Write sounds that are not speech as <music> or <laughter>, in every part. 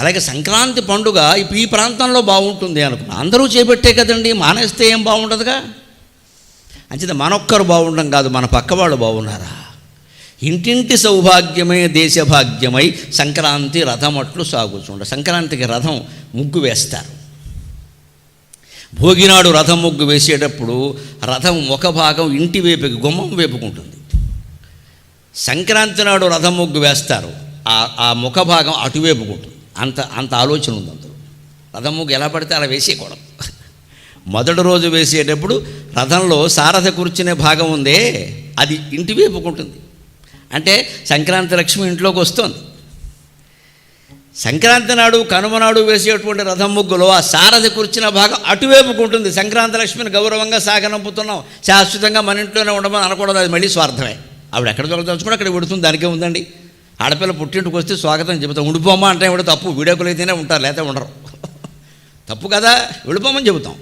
అలాగే సంక్రాంతి పండుగ ఇప్పుడు ఈ ప్రాంతంలో బాగుంటుంది అనుకున్నా. అందరూ చేపట్టే కదండి మానేస్తే ఏం బాగుండదుగా? అంచేత మనొక్కరు బాగుండడం కాదు మన పక్కవాళ్ళు బాగున్నారా? ఇంటింటి సౌభాగ్యమే దేశభాగ్యమై సంక్రాంతి రథమట్లు సాగుచుండ సంక్రాంతికి రథం ముగ్గు వేస్తారు. భోగినాడు రథం ముగ్గు వేసేటప్పుడు రథం ఒక భాగం ఇంటి వైపుకి గుమ్మం వేపుకుంటుంది. సంక్రాంతి నాడు రథం ముగ్గు వేస్తారు. ఆ ఆ ముఖ భాగం అటువైపుకుంటుంది అంత అంత ఆలోచన ఉంది అందులో. రథం ముగ్గు ఎలా పడితే అలా వేసేయకూడదు. మొదటి రోజు వేసేటప్పుడు రథంలో సారథ కూర్చునే భాగం ఉందే అది ఇంటి వైపుకు ఉంటుంది. అంటే సంక్రాంతి లక్ష్మి ఇంట్లోకి వస్తుంది. సంక్రాంతి నాడు కనుమనాడు వేసేటువంటి రథం ముగ్గులో ఆ సారథి కూర్చిన భాగం అటువైపుకు ఉంటుంది. సంక్రాంతి లక్ష్మిని గౌరవంగా సాగనంపుతున్నాం. శాశ్వతంగా మన ఇంట్లోనే ఉండమని అనకూడదు. అది మళ్ళీ స్వార్థమే. ఆవిడ ఎక్కడ దొరకదలుచుకుంటే అక్కడ పెడుతుంది దానికే ఉందండి. ఆడపిల్ల పుట్టింటికి వస్తే స్వాగతం చెబుతాం. ఉండిపోమా అంటే కూడా తప్పు. వీడియోకులు అయితేనే ఉంటారు లేకపోతే ఉండరు. <laughs> తప్పు కదా. వెళ్ళిపోమని చెబుతాం.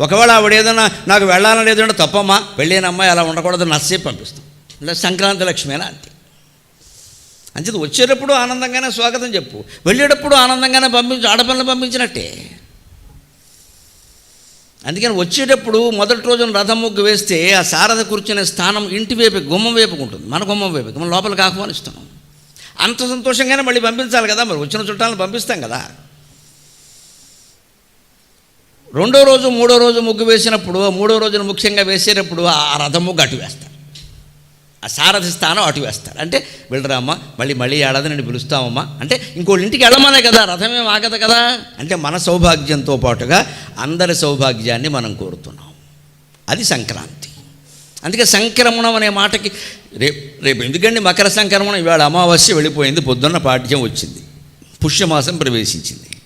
ఒకవేళ ఆవిడ ఏదైనా నాకు వెళ్ళాలని ఏదైనా తప్పమ్మా వెళ్ళిన అమ్మాయి అలా ఉండకూడదు నచ్చే పంపిస్తాం. ఇలా సంక్రాంతి లక్ష్మేనా అంతే. అంచేది వచ్చేటప్పుడు ఆనందంగానే స్వాగతం చెప్పు. వెళ్ళేటప్పుడు ఆనందంగానే పంపించు ఆడపిల్లని పంపించినట్టే. అందుకని వచ్చేటప్పుడు మొదటి రోజున రథం ముగ్గు వేస్తే ఆ సారథ కూర్చునే స్థానం ఇంటి వైపు గుమ్మం వైపుకు ఉంటుంది. మన గుమ్మం వైపుకి. మనం లోపలికి ఆహ్వానిస్తున్నాం అంత సంతోషంగానే మళ్ళీ పంపించాలి కదా మరి. వచ్చిన చుట్టాలను పంపిస్తాం కదా. రెండో రోజు మూడో రోజు ముగ్గు వేసినప్పుడు మూడో రోజున ముఖ్యంగా వేసేటప్పుడు ఆ రథం ముగ్గు అటు వేస్తారు. ఆ సారథి స్థానం అటు వేస్తారు. అంటే వెళ్ళరామ్మా మళ్ళీ మళ్ళీ ఏడాది నేను పిలుస్తామమ్మా. అంటే ఇంకోళ్ళ ఇంటికి వెళ్ళమనే కదా రథమేం ఆగదు కదా. అంటే మన సౌభాగ్యంతో పాటుగా అందరి సౌభాగ్యాన్ని మనం కోరుతున్నాం. అది సంక్రాంతి. అందుకే సంక్రమణం అనే మాటకి రేపు రేపు ఎందుకండి మకర సంక్రమణం? ఇవాళ అమావాస్య వెళ్ళిపోయింది పొద్దున్న పాఠ్యం వచ్చింది పుష్యమాసం ప్రవేశించింది.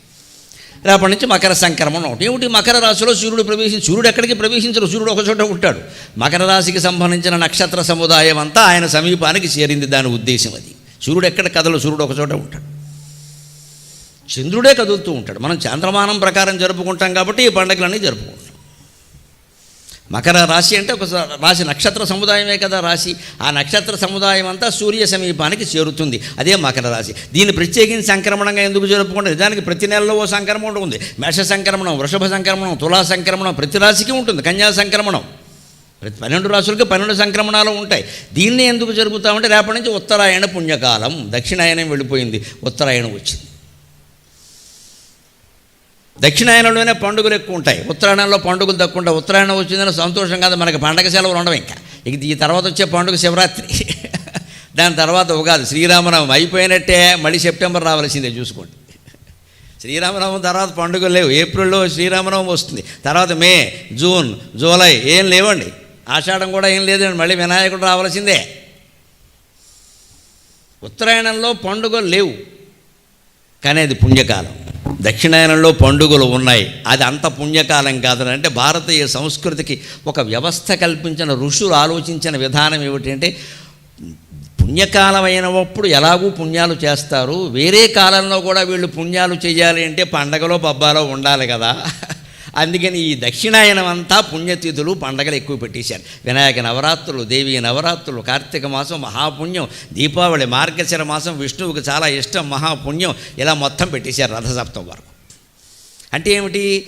రేపటి నుంచి మకర సంక్రమణం ఒకటి. ఏమిటి? మకర రాశిలో సూర్యుడు ప్రవేశించి సూర్యుడు ఎక్కడికి ప్రవేశించరు? సూర్యుడు ఒక చోట ఉంటాడు. మకర రాశికి సంబంధించిన నక్షత్ర సముదాయం అంతా ఆయన సమీపానికి చేరింది దాని ఉద్దేశం అది. సూర్యుడు ఎక్కడ కదలు సూర్యుడు ఒక చోట ఉంటాడు. చంద్రుడే కదులుతూ ఉంటాడు. మనం చాంద్రమానం ప్రకారం జరుపుకుంటాం కాబట్టి ఈ పండుగలన్నీ జరుపుకుంటాం. మకర రాశి అంటే ఒక రాశి నక్షత్ర సముదాయమే కదా రాశి. ఆ నక్షత్ర సముదాయం అంతా సూర్య సమీపానికి చేరుతుంది. అదే మకర రాశి. దీన్ని ప్రత్యేకించి సంక్రమణంగా ఎందుకు జరుపుకుంటే నిజానికి ప్రతి నెలలో ఓ సంక్రమణం ఉంటుంది. మేష సంక్రమణం వృషభ సంక్రమణం తులా సంక్రమణం ప్రతి రాశికి ఉంటుంది. కన్యా సంక్రమణం. ప్రతి పన్నెండు రాశులకి పన్నెండు సంక్రమణాలు ఉంటాయి. దీన్ని ఎందుకు జరుపుతామంటే రేపటి నుంచి ఉత్తరాయణ పుణ్యకాలం. దక్షిణాయనం వెళ్ళిపోయింది. ఉత్తరాయణం వచ్చింది. దక్షిణాయనంలోనే పండుగలు ఎక్కువ ఉంటాయి. ఉత్తరాయణంలో పండుగలు తక్కువ ఉంటాయి. ఉత్తరాయణం వచ్చిందని సంతోషం కాదు మనకి పండగ సెలవులు ఉండవు ఇంకా. ఇక ఈ తర్వాత వచ్చే పండుగ శివరాత్రి. <laughs> దాని తర్వాత ఉగాది. శ్రీరామనవం అయిపోయినట్టే మళ్ళీ సెప్టెంబర్ రావాల్సిందే చూసుకోండి. శ్రీరామనవం తర్వాత పండుగలు లేవు. ఏప్రిల్లో శ్రీరామనవం వస్తుంది. తర్వాత మే జూన్ జూలై ఏం లేవండి. ఆషాఢం కూడా ఏం లేదండి. మళ్ళీ వినాయకుడు రావాల్సిందే. ఉత్తరాయణంలో పండుగలు లేవు. కానీ అది పుణ్యకాలం. దక్షిణాయనంలో పండుగలు ఉన్నాయి. అది అంత పుణ్యకాలం కాదు అంటే భారతీయ సంస్కృతికి ఒక వ్యవస్థ కల్పించిన ఋషులు ఆలోచించిన విధానం ఏమిటంటే పుణ్యకాలం అయినప్పుడు ఎలాగూ పుణ్యాలు చేస్తారు. వేరే కాలంలో కూడా వీళ్ళు పుణ్యాలు చేయాలి అంటే పండగలో పబ్బాలో ఉండాలి కదా. అందుకని ఈ దక్షిణాయనం అంతా పుణ్యతిథులు పండగలు ఎక్కువ పెట్టేశారు. వినాయక నవరాత్రులు దేవి నవరాత్రులు కార్తీక మాసం మహాపుణ్యం దీపావళి మార్గశిర మాసం విష్ణువుకు చాలా ఇష్టం మహాపుణ్యం ఇలా మొత్తం పెట్టేశారు రథసప్తం వరకు. అంటే ఏమిటి?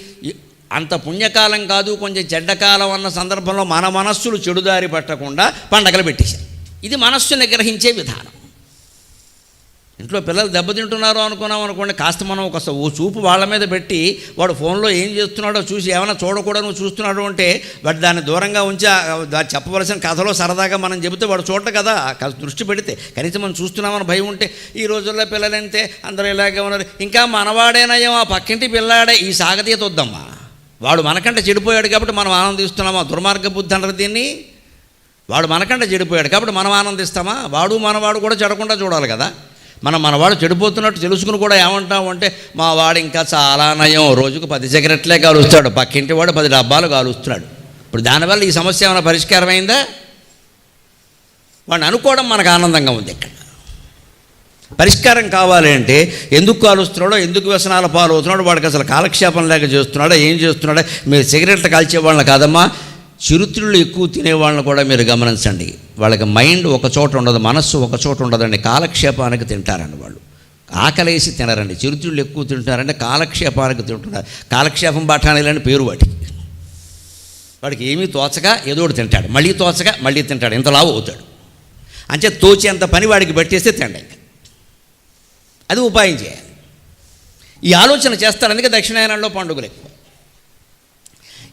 అంత పుణ్యకాలం కాదు కొంచెం చెడ్డకాలం అన్న సందర్భంలో మన మనస్సులు చెడుదారి పట్టకుండా పండగలు పెట్టేశారు. ఇది మనస్సుని గ్రహించే విధానం. ఇంట్లో పిల్లలు దెబ్బతింటున్నారు అనుకున్నాం అనుకోండి కాస్త మనం ఒక ఓ చూపు వాళ్ళ మీద పెట్టి వాడు ఫోన్లో ఏం చేస్తున్నాడో చూసి ఏమైనా చూడకూడదు నువ్వు చూస్తున్నాడు అంటే వాడు దాన్ని దూరంగా ఉంచి చెప్పవలసిన కథలో సరదాగా మనం చెబితే వాడు చూడట కదా దృష్టి పెడితే కనీసం మనం చూస్తున్నామని భయం ఉంటే ఈ రోజుల్లో పిల్లలంతే అందరూ ఇలాగే ఉన్నారు. ఇంకా మనవాడేనయ్యం ఆ పక్కింటి పిల్లాడే ఈ సాగతీయత వద్దమ్మా. వాడు మనకంటే చెడిపోయాడు కాబట్టి మనం ఆనందిస్తున్నామా? దుర్మార్గ బుద్ధి అంటారు దీన్ని. వాడు మనకంటే చెడిపోయాడు కాబట్టి మనం ఆనందిస్తామా? వాడు మనవాడు కూడా చెడకుండా చూడాలి కదా. మనం మనవాడు చెడిపోతున్నట్టు తెలుసుకుని కూడా ఏమంటాం అంటే మా వాడు ఇంకా చాలా నయం రోజుకు పది సిగరెట్లే కాలుస్తాడు పక్కింటి వాడు పది డబ్బాలు కాలుస్తున్నాడు. ఇప్పుడు దానివల్ల ఈ సమస్య ఏమైనా పరిష్కారం అయిందా వాడిని అనుకోవడం మనకు ఆనందంగా ఉంది ఇక్కడ. పరిష్కారం కావాలి అంటే ఎందుకు కాలుస్తున్నాడో ఎందుకు వ్యసనాల పాలవుతున్నాడో వాడికి అసలు కాలక్షేపం లేక చేస్తున్నాడో ఏం చేస్తున్నాడో మీరు సిగరెట్లు కాల్చే వాళ్ళని కాదమ్మా చిరుతిళ్ళు ఎక్కువ తినేవాళ్ళని కూడా మీరు గమనించండి. వాళ్ళకి మైండ్ ఒక చోట ఉండదు మనస్సు ఒక చోట ఉండదండి. కాలక్షేపానికి తింటారండి వాళ్ళు. ఆకలేసి తినరండి. చిరుతిళ్ళు ఎక్కువ తింటున్నారంటే కాలక్షేపానికి తింటున్నారు. కాలక్షేపం బఠానీలని పేరు వాటికి వాడికి ఏమీ తోచక ఏదోడు తింటాడు. మళ్ళీ తోచక మళ్ళీ తింటాడు. ఇంత లావు అవుతాడు. అంటే తోచేంత పని వాడికి పెట్టేస్తే తినండి అది ఉపాయం చేయాలి. ఈ ఆలోచన చేస్తారు అందుకే దక్షిణాయనంలో పండుగలు ఎక్కువ.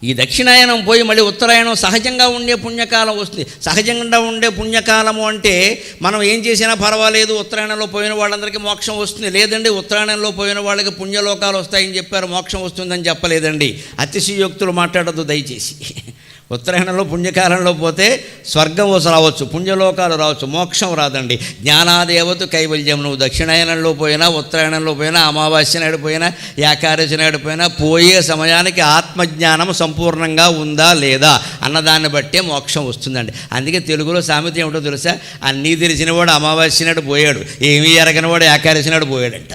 ఈ దక్షిణాయనం పోయి మళ్ళీ ఉత్తరాయణం సహజంగా ఉండే పుణ్యకాలం వస్తుంది. సహజంగా ఉండే పుణ్యకాలము అంటే మనం ఏం చేసినా పర్వాలేదు ఉత్తరాయణంలో పోయిన వాళ్ళందరికీ మోక్షం వస్తుంది. లేదండి ఉత్తరాయణంలో పోయిన వాళ్ళకి పుణ్యలోకాలు వస్తాయని చెప్పారు మోక్షం వస్తుందని చెప్పలేదండి. అతిశయోక్తులు మాట్లాడద్దు దయచేసి. ఉత్తరాయణంలో పుణ్యకాలంలో పోతే స్వర్గం రావచ్చు పుణ్యలోకాలు రావచ్చు మోక్షం రాదండి. జ్ఞానాదేవత కైవల్యం. నువ్వు దక్షిణాయనంలో పోయినా ఉత్తరాయణంలో పోయినా అమావాస్య నాడు పోయినా ఏకాదశి నాడు పోయినా పోయే సమయానికి ఆత్మజ్ఞానం సంపూర్ణంగా ఉందా లేదా అన్నదాన్ని బట్టే మోక్షం వస్తుందండి. అందుకే తెలుగులో సామెత ఏమిటో తెలుసా? అన్నీ తెలిసినవాడు అమావాస్య నాడు పోయాడు ఏమీ ఎరగనివాడు ఏకాదశి నాడు పోయాడంట.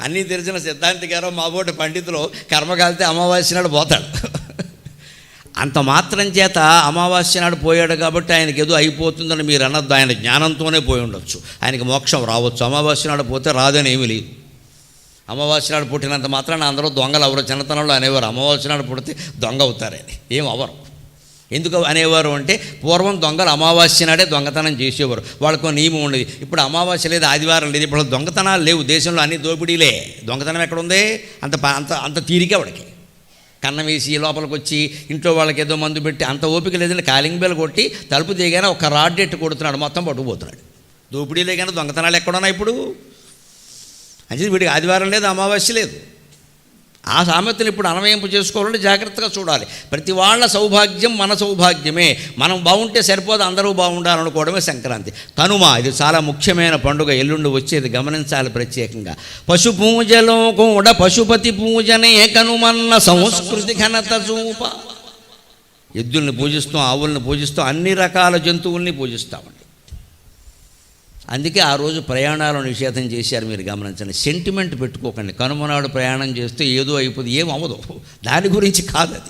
అన్నీ తెలిసిన సిద్ధాంతి గారు మాబోటి పండితులు కర్మకాలితే అమావాస్య నాడు పోతాడు. అంత మాత్రం చేత అమావాస్య నాడు పోయాడు కాబట్టి ఆయనకి ఏదో అయిపోతుందని మీరు అనొద్దు ఆయన జ్ఞానంతోనే పోయి ఉండొచ్చు. ఆయనకి మోక్షం రావచ్చు. అమావాస్య నాడు పోతే రాదని ఏమీ లేదు. అమావాస్య నాడు పుట్టినంత మాత్రాన అందరూ దొంగలు ఎవరు చిన్నతనంలో అనేవారు. అమావాస్య నాడు పుడితే దొంగ అవుతారని. ఏం అవరు ఎందుకు అనేవారు అంటే పూర్వం దొంగలు అమావాస్య నాడే దొంగతనం చేసేవారు. వాళ్ళకు నియమం ఉండేది. ఇప్పుడు అమావాస్య లేదు ఆదివారం లేదు. ఇప్పుడు దొంగతనాలు లేవు. దేశంలో అన్ని దోపిడీలే. దొంగతనం ఎక్కడ ఉంది? అంత అంత అంత తీరిక వాడికి కన్నం వేసి లోపలికి వచ్చి ఇంట్లో వాళ్ళకి ఏదో మందు పెట్టి అంత ఓపిక లేదని కాలింగ్ బెల్ కొట్టి తలుపు తీయగానే ఒక రాడ్ ఎట్టు కొడుతున్నాడు మొత్తం పట్టుకుపోతున్నాడు. దోపిడీలే కానీ దొంగతనాలు ఎక్కడున్నాయి ఇప్పుడు? అంటే వీడికి ఆదివారం లేదు అమావాస్య లేదు. ఆ సామెతను ఇప్పుడు అన్వయింపు చేసుకోవాలంటే జాగ్రత్తగా చూడాలి. ప్రతి వాళ్ళ సౌభాగ్యం మన సౌభాగ్యమే. మనం బాగుంటే సరిపోదు అందరూ బాగుండాలనుకోవడమే సంక్రాంతి. కనుమ ఇది చాలా ముఖ్యమైన పండుగ. ఎల్లుండి వచ్చేది గమనించాలి ప్రత్యేకంగా. పశు పూజలో కూడా పశుపతి పూజనే కనుమన్న సంస్కృతి ఘనత చూప. ఎద్దుల్ని పూజిస్తాం ఆవుల్ని పూజిస్తాం అన్ని రకాల జంతువుల్ని పూజిస్తామండి. అందుకే ఆ రోజు ప్రయాణాలు నిషేధం చేశారు మీరు గమనించండి. సెంటిమెంట్ పెట్టుకోకండి. కనుమనాడు ప్రయాణం చేస్తే ఏదో అయిపోతుంది ఏం అవ్వదు. దాని గురించి కాదు అది.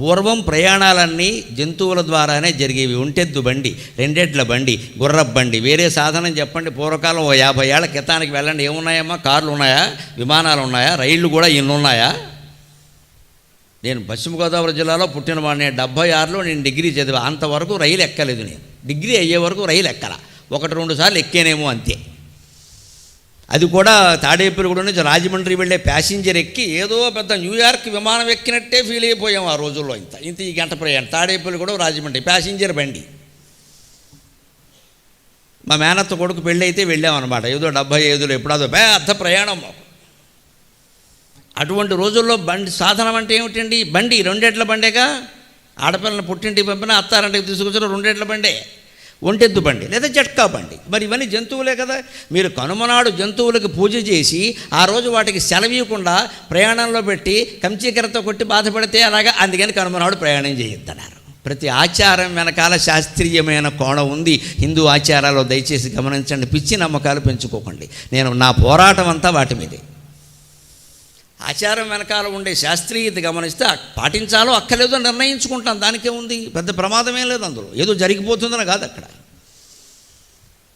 పూర్వం ప్రయాణాలన్నీ జంతువుల ద్వారానే జరిగేవి. ఒంటెద్దు బండి రెండెడ్ల బండి గుర్రపు బండి. వేరే సాధనం చెప్పండి పూర్వకాలం ఓ యాభై ఏళ్ళ క్రితానికి వెళ్ళండి. ఏమున్నాయమ్మా? కార్లు ఉన్నాయా? విమానాలు ఉన్నాయా? రైళ్ళు కూడా ఇన్ని ఉన్నాయా? నేను పశ్చిమ గోదావరి జిల్లాలో పుట్టిన వాడిని డెబ్భై ఆరులో నేను డిగ్రీ చదివా. అంతవరకు రైలు ఎక్కలేదు నేను. డిగ్రీ అయ్యే వరకు రైలు ఎక్కల. ఒకటి రెండు సార్లు ఎక్కేనేమో అంతే. అది కూడా తాడేపల్లిగూడ నుంచి రాజమండ్రి వెళ్ళే ప్యాసింజర్ ఎక్కి ఏదో పెద్ద న్యూయార్క్ విమానం ఎక్కినట్టే ఫీల్ అయిపోయాం ఆ రోజుల్లో ఇంత ఇంత ఈ గంట ప్రయాణం. తాడేపల్లిగూడ రాజమండ్రి ప్యాసింజర్ బండి. మా మేనత్త కొడుకు పెళ్ళైతే వెళ్ళామన్నమాట. ఏదో డెబ్బై ఐదులో ఎప్పుడో పెద్ద ప్రయాణం మాకు. అటువంటి రోజుల్లో బండి సాధనం అంటే ఏమిటండి? బండి రెండేట్ల బండేగా? ఆడపిల్లని పుట్టింటికి పంపిన అత్తారంటికి తీసుకొచ్చిన రెండేట్ల బండే. ఒంటెద్దు బండి లేదా జట్కా బండి. మరి ఇవన్నీ జంతువులే కదా. మీరు కనుమనాడు జంతువులకు పూజ చేసి ఆ రోజు వాటికి సెలవీయకుండా ప్రయాణంలో పెట్టి కంచీకరతో కొట్టి బాధపడితే అలాగా అందుకని కనుమనాడు ప్రయాణం చేయొద్దన్నారు. ప్రతి ఆచారం వెనకాల శాస్త్రీయమైన కోణం ఉంది. హిందూ ఆచారాలు దయచేసి గమనించండి. పిచ్చి నమ్మకాలు పెంచుకోకండి. నేను నా పోరాటం అంతా వాటి మీదే. ఆచారం వెనకాల ఉండే శాస్త్రీయత గమనిస్తే పాటించాలో అక్కర్లేదో నిర్ణయించుకుంటాం. దానికే ఉంది పెద్ద ప్రమాదమే లేదు అందులో. ఏదో జరిగిపోతుందని కాదు అక్కడ.